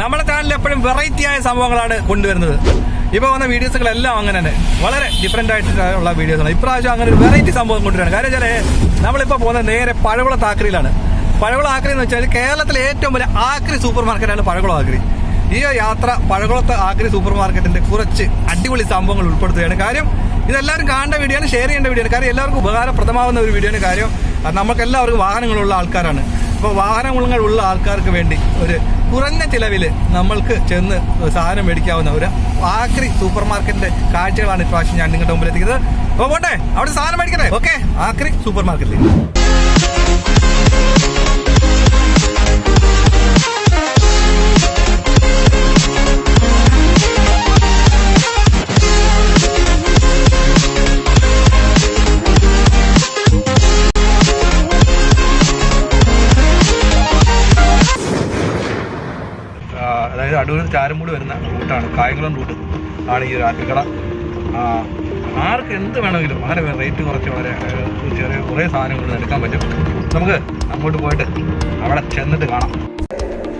നമ്മുടെ ചാനലിൽ എപ്പോഴും വെറൈറ്റി ആയ സംഭവങ്ങളാണ് കൊണ്ടുവരുന്നത്. ഇപ്പൊ വന്ന വീഡിയോസുകളെല്ലാം അങ്ങനെ തന്നെ വളരെ ഡിഫറെന്റ് ആയിട്ടുള്ള വീഡിയോസാണ് ഇപ്രാവശ്യം അങ്ങനെ ഒരു വെറൈറ്റി സംഭവം കൊണ്ടുവരാണ്. കാര്യം വെച്ചാൽ നമ്മളിപ്പോ പോകുന്നത് നേരെ പഴവള താക്കറിയിലാണ് പഴകുളം ആക്രി എന്ന് വെച്ചാൽ കേരളത്തിലെ ഏറ്റവും വലിയ ആക്രി സൂപ്പർ മാർക്കറ്റാണ് പഴകുളം ആക്രി. ഈ യാത്ര പഴകുളത്ത് ആക്രി സൂപ്പർ മാർക്കറ്റിന്റെ കുറച്ച് അടിപൊളി സംഭവങ്ങൾ ഉൾപ്പെടുത്തുകയാണ്. കാര്യം ഇതെല്ലാവരും കാണേണ്ട വീഡിയോ ആണ് ഷെയർ ചെയ്യേണ്ട വീഡിയോ ആണ്. കാര്യം എല്ലാവർക്കും ഉപകാരപ്രദമാവുന്ന ഒരു വീഡിയോ ആണ്. കാര്യം നമുക്ക് എല്ലാവർക്കും വാഹനങ്ങളുള്ള ആൾക്കാരാണ്. അപ്പോൾ വാഹനങ്ങളുള്ള ആൾക്കാർക്ക് വേണ്ടി ഒരു കുറഞ്ഞ ചിലവിൽ നമ്മൾക്ക് ചെന്ന് സാധനം മേടിക്കാവുന്ന ഒരു ആക്രി സൂപ്പർ മാർക്കറ്റിന്റെ കാഴ്ചകളാണ് ഇപ്രാവശ്യം ഞാൻ നിങ്ങളുടെ മുമ്പിൽ എത്തിക്കുന്നത്. അപ്പോൾ പോട്ടെ അവിടെ സാധനം മേടിക്കട്ടെ? ഓക്കെ ആക്രി സൂപ്പർ മാർക്കറ്റിൽ ചാരമൂട് വരുന്ന റൂട്ടാണ്. കായംകുളം റൂട്ട് ആണ് ഈ ഒരു ആറ്റുകട. ആർക്ക് എന്ത് വേണമെങ്കിലും അങ്ങനെ റേറ്റ് കുറച്ച് വളരെ ചെറിയ കുറേ സാധനങ്ങൾ എടുക്കാൻ പറ്റും. നമുക്ക് അങ്ങോട്ട് പോയിട്ട് അവിടെ ചെന്നിട്ട് കാണാം.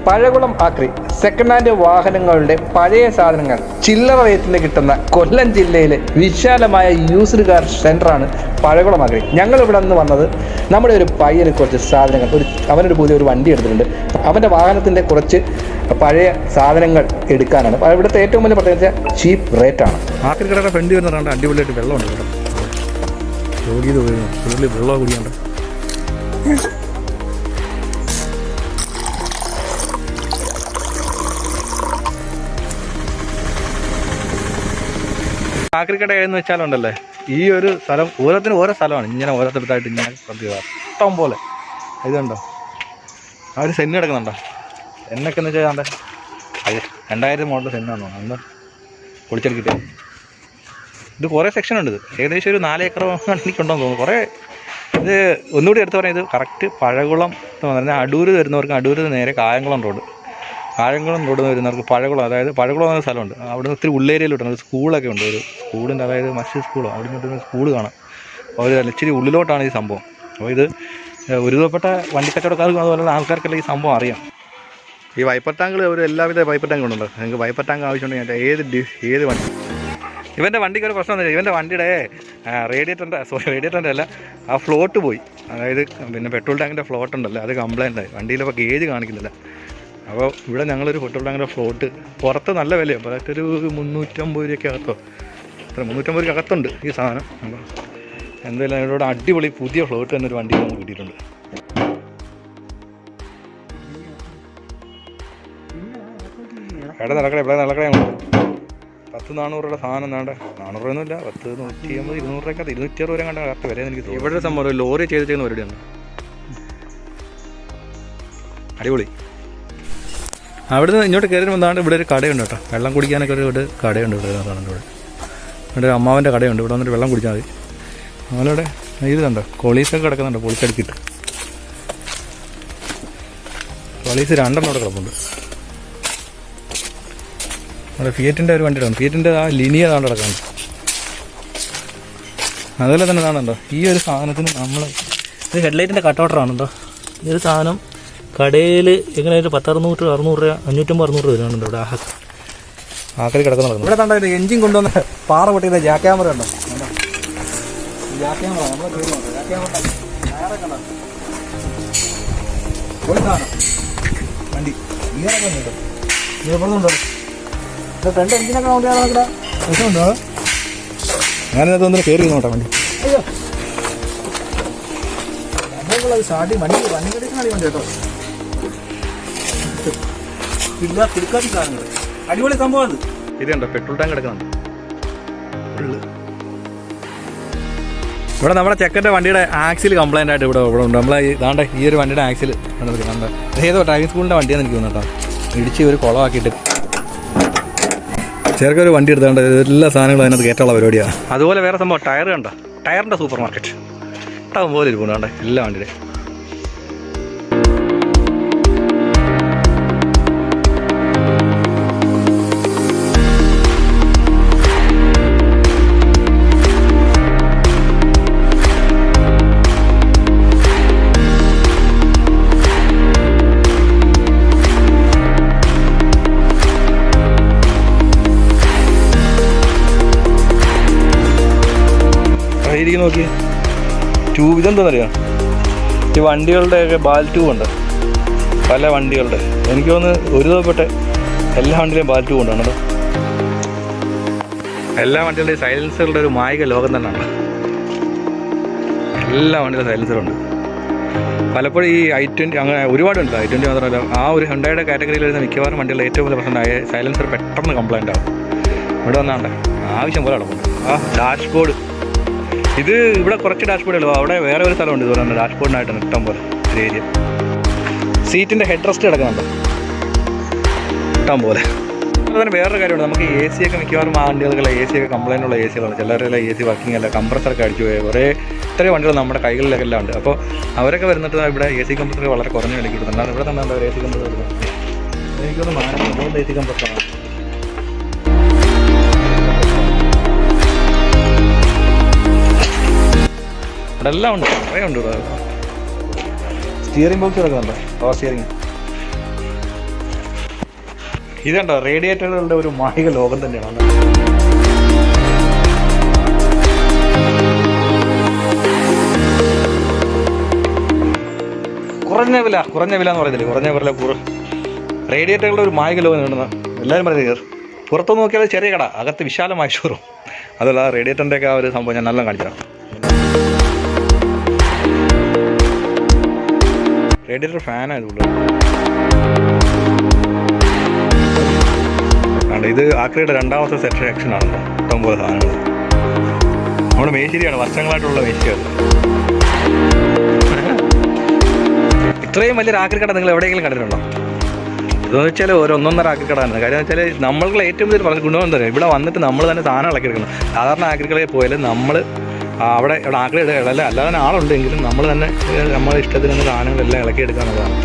പഴകുളം ആക്രി സെക്കൻഡ് ഹാൻഡ് വാഹനങ്ങളുടെ പഴയ സാധനങ്ങൾ. ചില്ലറ റേറ്റിന് കിട്ടുന്ന കൊല്ലം ജില്ലയിലെ വിശാലമായ യൂസ്ഡ് കാർ സെന്ററാണ് പഴകുളം ആക്രി ഞങ്ങൾ ഇവിടെ നിന്ന് വന്നത് നമ്മുടെ ഒരു പയ്യന് കുറച്ച് സാധനങ്ങൾ ഒരു അവനൊരു പുതിയ ഒരു വണ്ടി എടുത്തിട്ടുണ്ട്. അവന്റെ വാഹനത്തിന്റെ കുറച്ച് പഴയ സാധനങ്ങൾ എടുക്കാനാണ്. ഇവിടുത്തെ ഏറ്റവും വലിയ പ്രത്യേകത ചീപ്പ് റേറ്റാണ് ആക്രിക്കടയുടെ ഫ്രണ്ട് വരുന്ന കണ്ട അടിപൊളിയായിട്ട് വെള്ളമുണ്ട് കേട്ടോ തുള്ളി വെള്ളം ആക്രിക്കട എന്ന് വെച്ചാലുണ്ടല്ലേ ഈ ഒരു സ്ഥലം ഓരോത്തിനും ഓരോ സ്ഥലമാണ്. ഇങ്ങനെ ഓരോരുത്തരത്തായിട്ട് ഇങ്ങനെ ഇഷ്ടം പോലെ. ഇതുണ്ടോ ആ ഒരു സെന്ന് കിടക്കുന്നുണ്ടോ? എന്നൊക്കെ എന്ന് വെച്ചാൽ അത് രണ്ടായിരം മോഡൽ സെന്നാന്ന് അന്ന് പൊളിച്ചെടുക്കിട്ട് ഇത് കുറേ സെക്ഷൻ ഉണ്ട് ഇത്. ഏകദേശം ഒരു നാല് ഏക്കർ എനിക്കുണ്ടെന്ന് തോന്നുന്നു. കുറേ ഇത് ഒന്നുകൂടി എടുത്ത് പറഞ്ഞാൽ ഇത് കറക്റ്റ് പഴകുളം എന്ന് പറഞ്ഞാൽ അടൂർ വരുന്നവർക്ക് അടൂര് നേരെ കായംകുളം റോഡ് കായംകുളം റോഡ് വരുന്നവർക്ക് പഴകുളം അതായത് പഴകുളം എന്ന സ്ഥലമുണ്ട്. അവിടെ ഒത്തിരി ഉള്ളേരിയയിലോട്ടാണ് ഒരു സ്കൂളൊക്കെ ഉണ്ട്. ഒരു സ്കൂളിന്റെ അതായത് മസ്ജിദ് സ്കൂളോ അവിടെ നിന്ന് സ്കൂൾ കാണാം. ഒരു ഇച്ചിരി ഉള്ളിലോട്ടാണ് ഈ സംഭവം. അപ്പോൾ ഇത് ഒരുവിധപ്പെട്ട വണ്ടി വണ്ടിക്കച്ചവടക്കാർക്കും അതുപോലെ ആൾക്കാർക്കെല്ലാം ഈ സംഭവം അറിയാം. ഈ വൈപ്പർ ടാങ്കൾ ഒരു എല്ലാവിധ വൈപ്പർ ടാങ്ക് ഉണ്ടല്ലോ നിങ്ങൾക്ക് വൈപ്പർ ടാങ്ക് ആവശ്യമുണ്ടെങ്കിൽ ഏത് ഏത് വണ്ടി ഇവന്റെ വണ്ടിക്ക് ഒരു പ്രശ്നം എന്താ ഇവന്റെ വണ്ടിയുടെ റേഡിയേറ്ററിന്റെ സോറി റേഡിയേറ്ററിന്റെ അല്ല ആ ഫ്ലോട്ട് പോയി. അതായത് പിന്നെ പെട്രോൾ ടാങ്കിന്റെ ഫ്ലോട്ട് ഉണ്ടല്ലോ അത് കംപ്ലൈന്റ് ആയി. വണ്ടിയിലിപ്പോൾ ഗേജ് കാണിക്കുന്നില്ല. അപ്പോൾ ഇവിടെ ഞങ്ങളൊരു ഹോട്ടലിൽ അങ്ങനെ ഫ്ലോട്ട് പുറത്ത് നല്ല വിലയാണ് പുറത്തൊരു മുന്നൂറ്റമ്പത് രൂപയ്ക്ക് അകത്തോ അത്ര മുന്നൂറ്റമ്പത് രൂപയ്ക്ക് അകത്തുണ്ട് ഈ സാധനം. അപ്പോൾ എന്തായാലും അതിനോട് അടിപൊളി പുതിയ ഫ്ലോട്ട് തന്നെ ഒരു വണ്ടി നമുക്ക് കിട്ടിയിട്ടുണ്ട്. എവിടെ നടക്കണേ എവിടെ നടക്കണേ നമ്മൾ പത്ത് നാനൂറ് രൂപയുടെ സാധനം വേണ്ട നാനൂറ് രൂപയൊന്നുമില്ല പത്ത് നൂറ്റി അമ്പത് ഇരുന്നൂറ് രൂപയ്ക്ക് ഇരുന്നൂറ്റി അറുപത് രൂപ കണ്ട കറക്റ്റ് വരെ എനിക്ക് ഇവിടെ സംഭവം ലോറി ചെയ്ത് ചെയ്യുന്ന പരിപാടിയാണ്. അടിപൊളി. അവിടെ നിന്ന് ഇങ്ങോട്ട് കയറി വന്നാണ്ട് ഇവിടെ ഒരു കടയുണ്ട് കേട്ടോ. വെള്ളം കുടിക്കാനൊക്കെ ഒരു ഇവിടെ കടയുണ്ട് ഇവിടെ കാണുന്നുണ്ട് ഇവിടെ. ഇവിടെ ഒരു അമ്മാവന്റെ കടയുണ്ട്. ഇവിടെ വന്നിട്ട് വെള്ളം കുടിച്ചാൽ മതി. അവിടെ ഇവിടെ ഇത് കണ്ടോ കൊളീസൊക്കെ കിടക്കുന്നുണ്ട് പൊളിച്ചടുക്കിട്ട് കൊളീസ് രണ്ടെണ്ണം അവിടെ കിടപ്പുണ്ട്. നമ്മുടെ ഫിയറ്റിന്റെ ഒരു വണ്ടി ഇടാം ഫിയറ്റിന്റെ ആ ലിനിയ താണ്ട് കിടക്കുന്നത് അതുപോലെ തന്നെ കാണുന്നുണ്ടോ ഈ ഒരു സാധനത്തിന് നമ്മൾ ഇത് ഹെഡ്ലൈറ്റിന്റെ കട്ടൗട്ടറാണ് കേട്ടോ. ഈ ഒരു സാധനം കടയിൽ എങ്ങനെ ഒരു പത്തറുന്നൂറ് അറുന്നൂറ് രൂപ അഞ്ഞൂറ്റമ്പത് അറുന്നൂറ് രൂപ വരുന്നുണ്ട് ഇവിടെ. ആഹാ. ആക്കരി കിടക്കുന്ന ഇവിടെ കണ്ടോ എഞ്ചിൻ കൊണ്ടുവന്ന പാറ പൊട്ടിയത് ജാ ക്യാമറ ഉണ്ടോ ജാ ക്യാമറ നമ്മളെ ജാ ക്യാമറ വണ്ടി. ഗിയറൊക്കെ ഉണ്ട് ഗിയർ പറഞ്ഞുണ്ടോ ഫ്രണ്ട് എഞ്ചിനൊക്കെ നോക്കിയാൽ രസമുണ്ടോ ഞാനിത് ഒന്ന് കയറി നോട്ടെ വണ്ടി. അയ്യോ. വണ്ടി വണ്ടി കടിക്കുന്ന വണ്ടി കേട്ടോ. ഇല്ല തിരുക്കാത്തി സാധനങ്ങൾ അടിപൊളി സംഭവം ഇതുണ്ടോ? ഇത് കണ്ടോ പെട്രോൾ ടാങ്ക് എടുക്കണം. ഇവിടെ നമ്മുടെ ചെക്കന്റെ വണ്ടിയുടെ ആക്സിൽ കംപ്ലൈന്റ് ആയിട്ട് ഇവിടെ ഇവിടെ ഉണ്ട്. നമ്മളെ ഈ ഇതാണ്ട് ഈ ഒരു വണ്ടിയുടെ ആക്സിൽ കണ്ടത് ഏതോ ഡ്രൈവിംഗ് സ്കൂളിന്റെ വണ്ടിയാണെന്ന് എനിക്ക് തോന്നുന്നു കേട്ടോ. ഇടിച്ച് ഒരു കുളമാക്കിയിട്ട് ചെറുക്കൊരു വണ്ടി എടുത്താണ്ട് എല്ലാ സാധനങ്ങളും അതിനകത്ത് കയറ്റുള്ള പരിപാടിയാണ് അതുപോലെ വേറെ സംഭവം ടയർ കണ്ടോ? ടയറിന്റെ സൂപ്പർ മാർക്കറ്റ് ടൗൺ പോലെ ഇരിക്കുന്നു കണ്ടേ? എല്ലാ വണ്ടിയുടെ നോക്കി ട്യൂബ് ഇതെന്താണെന്നറിയാം ഈ വണ്ടികളുടെയൊക്കെ ബാൽ ട്യൂബ് ഉണ്ട്. പല വണ്ടികളുടെ. എനിക്ക് തോന്നുന്നു ഒരു ദിവസപ്പെട്ട എല്ലാ വണ്ടിയിലും ബാൽ ട്യൂബ് ഉണ്ടാണ് എല്ലാ വണ്ടികളുടെയും സൈലൻസറുടെ ഒരു മായിക ലോകം തന്നെയാണ്. എല്ലാ വണ്ടിയിലും സൈലൻസറുണ്ട്. പലപ്പോഴും ഈ ഐ ട്വന്റി അങ്ങനെ ഒരുപാടുണ്ട്. ഐ ട്വന്റി മാത്രമല്ല ആ ഒരു ഹുണ്ടായുടെ കാറ്റഗറിയിൽ വരുന്ന മിക്കവാറും വണ്ടികളുടെ ഏറ്റവും വലിയ പ്രശ്നം സൈലൻസർ പെട്ടെന്ന് കംപ്ലൈന്റ് ആവും. ഇവിടെ വന്നാണ്ട് ആവശ്യം പോലെ കിടപ്പുണ്ട് ആ ഡാഷ്ബോർഡ് ഇത് ഇവിടെ കുറച്ച് ഡാഷ്ബോർഡുള്ളൂ അവിടെ വേറെ ഒരു സ്ഥലമുണ്ട്. ഇതുപോലെ ഡാഷ്ബോർഡിനായിട്ടാണ് ഇഷ്ടം പോലെ ഏരിയ സീറ്റിന്റെ ഹെഡ് റെസ്റ്റ് കിടക്കുന്നുണ്ട്. ഇഷ്ടം പോലെ അതുപോലെ തന്നെ വേറൊരു കാര്യമുണ്ട്. നമുക്ക് എ സി ഒക്കെ മിക്കവാറും ആ വണ്ടികൾക്കുള്ള എ സി ഒക്കെ കംപ്ലൈന്റ് ഉള്ള എ സികളാണ് ചിലരെല്ലാം എ സി വർക്കിംഗ് അല്ല. കംപ്രസറൊക്കെ അടിച്ചു പോയി കുറേ ഇത്രയും വണ്ടികൾ നമ്മുടെ കൈകളിലൊക്കെ എല്ലാം ഉണ്ട്. അപ്പോൾ അവരൊക്കെ വരുന്നിട്ട് ഇവിടെ എ സി കംപ്രസർ വളരെ കുറഞ്ഞ വിലയ്ക്ക് ഇവിടെ തന്നെ എന്താ എ സി കംപ്രസർ എനിക്കൊന്ന് മാനം എ സി കംപ്രസറാണ് ഇവിടെ എല്ലാം ഉണ്ട്. കുറേ ഉണ്ട് ഇവിടെ. സ്റ്റിയറിംഗ് ബോക്സ് കിടക്കുന്നുണ്ടോ പവർ സ്റ്റിയറിംഗ് ഇതുണ്ടോ റേഡിയേറ്ററുകളുടെ ഒരു മായിക ലോകം തന്നെയാണ് കുറഞ്ഞ വില കുറഞ്ഞ വില എന്ന് പറയുന്നില്ല? കുറഞ്ഞ വില കുറ റേഡിയേറ്ററുകളുടെ ഒരു മായിക ലോകം നേടുന്ന എല്ലാവരും പറയുന്നത് പുറത്തു നോക്കിയാൽ ചെറിയ കട അകത്ത് വിശാലമായ ഷോറും അതല്ല റേഡിയേറ്ററിന്റെയൊക്കെ ആ ഒരു സംഭവം ഞാൻ നല്ല കാണിച്ചു റേഡിയേറ്റർ ഫാനായതുള്ളൂ ആണ് ഇത് ആക്രിയുടെ രണ്ടാമത്തെ സെറ്റ് ആണല്ലോ ഇഷ്ടംപോലെ സാധനങ്ങൾ. നമ്മുടെ മേശിരിയാണ് വർഷങ്ങളായിട്ടുള്ള മേശിരിയാണ്. ഇത്രയും വലിയൊരു ആക്രി കട നിങ്ങൾ എവിടെയെങ്കിലും കണ്ടിട്ടുണ്ടോ? ഇതെന്ന് വെച്ചാൽ ഒരു ഒന്നൊന്നര ആക്രി കട തന്നെ. കാര്യം വെച്ചാൽ നമ്മളുടെ ഏറ്റവും വലിയ പറഞ്ഞ ഗുണമെന്ന് പറയുക? ഇവിടെ വന്നിട്ട് നമ്മൾ തന്നെ സാധനം ഇളക്കി എടുക്കണം സാധാരണ ആക്രികളിൽ പോയാലും നമ്മൾ അവിടെ ഇവിടെ ആക്കളി ഇടയല്ല അല്ലാതെ ആളുണ്ടെങ്കിലും നമ്മൾ തന്നെ നമ്മുടെ നമ്മളെ ഇഷ്ടത്തിന് തന്നെ സാധനങ്ങളെല്ലാം ഇളക്കി എടുക്കുക എന്നുള്ളതാണ്.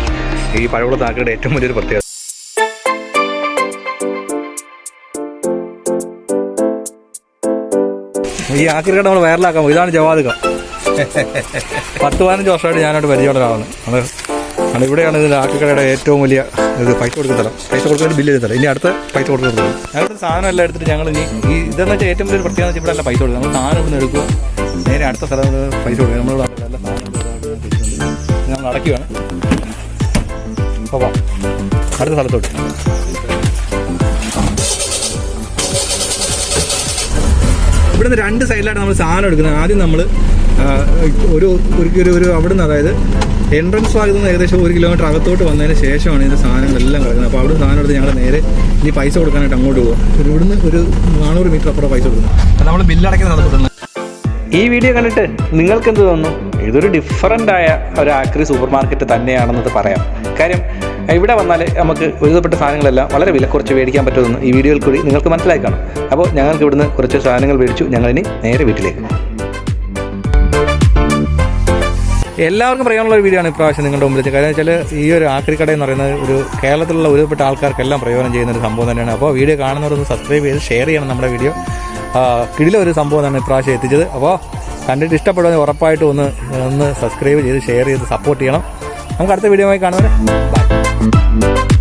ഈ പഴവുള്ള ആക്രിയുടെ ഏറ്റവും വലിയൊരു പ്രത്യേകത. ഈ ആക്രിക്കട നമ്മൾ വൈറലാക്കാം ഇതാണ് ജവാദിക പത്ത് പതിനഞ്ച് വർഷമായിട്ട് ഞാനായിട്ട് ആവുന്നത് അത് അത് ഇവിടെയാണ് ഇതിന്റെ ആക്കിക്കടയുടെ ഏറ്റവും വലിയ ഇത് പൈസ കൊടുക്കുന്ന തരം പൈസ കൊടുക്കുന്ന ബില്ല് തരം ഇനി അടുത്ത പൈസ കൊടുക്കുന്ന തരം ഞങ്ങളുടെ സാധനം എല്ലാം എടുത്തിട്ട് ഞങ്ങൾ ഇനി ഈ ഇതെന്ന് വെച്ചാൽ ഏറ്റവും വലിയ പ്രത്യേകത വെച്ചാൽ ഇവിടെ അല്ല പൈസ കൊടുക്കുക നമ്മൾ സാധനം ഒന്ന് എടുക്കുക നേരെ അടുത്ത സ്ഥലം പൈസ കൊടുക്കുക. നമ്മൾ എല്ലാ സാധനം ഞങ്ങൾ അടയ്ക്കുകയാണ് അപ്പോൾ. അടുത്ത സ്ഥലത്തോട്ട്. ഇവിടുന്ന് രണ്ട് സൈഡിലായിട്ട് നമ്മൾ സാധനം എടുക്കുന്നത്. ആദ്യം നമ്മൾ ഒരു ഒരു ഒരു അവിടുന്ന് അതായത് എൻട്രൻസ് ഭാഗത്ത് നിന്ന് ഏകദേശം ഒരു കിലോമീറ്റർ അകത്തോട്ട് വന്നതിന് ശേഷമാണ് ഇതിന്റെ സാധനങ്ങളെല്ലാം കിടക്കുന്നത്. അപ്പോൾ അവിടെ സാധനം എടുത്ത് ഞങ്ങൾ നേരെ ഇനി പൈസ കൊടുക്കാനായിട്ട് അങ്ങോട്ട് പോകും ഒരു ഇവിടുന്ന് ഒരു നാനൂറ് മീറ്റർ അപ്പുറം പൈസ കൊടുക്കുന്നത് നമ്മൾ ബില്ലടയ്ക്കുന്ന നടത്തുന്നത് ഈ വീഡിയോ കണ്ടിട്ട് നിങ്ങൾക്ക് എന്ത് തോന്നുന്നു? ഇതൊരു ഡിഫറന്റ് ആയ ഒരു ആക്രി സൂപ്പർ മാർക്കറ്റ് തന്നെയാണെന്നത് പറയാം. കാര്യം ഇവിടെ വന്നാൽ നമുക്ക് ഒരുതപ്പെട്ട സാധനങ്ങളെല്ലാം വളരെ വില കുറച്ച് മേടിക്കാൻ പറ്റുമെന്ന് ഈ വീഡിയോയിൽ കൂടി നിങ്ങൾക്ക് മനസ്സിലായി കാണും. അപ്പോൾ ഞങ്ങൾക്ക് ഇവിടുന്ന് കുറച്ച് സാധനങ്ങൾ മേടിച്ചു. ഞങ്ങളിനി നേരെ വീട്ടിലേക്ക് എല്ലാവർക്കും പ്രയോജനമുള്ള ഒരു വീഡിയോ ആണ് ഇപ്രാവശ്യം നിങ്ങളുടെ മുമ്പിൽ കാര്യം വെച്ചാൽ ഈ ഒരു ആക്രിക്കട എന്ന് പറയുന്നത് ഒരു കേരളത്തിലുള്ള ഒരുപെട്ട ആൾക്കാർക്കെല്ലാം പ്രയോജനം ചെയ്യുന്ന ഒരു സംഭവം തന്നെയാണ്. അപ്പോൾ വീഡിയോ കാണുന്നവരൊന്ന് സബ്സ്ക്രൈബ് ചെയ്ത് ഷെയർ ചെയ്യണം നമ്മുടെ വീഡിയോ കിടിലെ ഒരു സംഭവം തന്നെ ഇപ്രാവശ്യം എത്തിച്ചത്. അപ്പോൾ കണ്ടിട്ട് ഇഷ്ടപ്പെടുന്ന ഉറപ്പായിട്ടും ഒന്ന് ഒന്ന് സബ്സ്ക്രൈബ് ചെയ്ത് ഷെയർ ചെയ്ത് സപ്പോർട്ട് ചെയ്യണം. നമുക്ക് അടുത്ത വീഡിയോ ആയി കാണുന്നത് ബൈ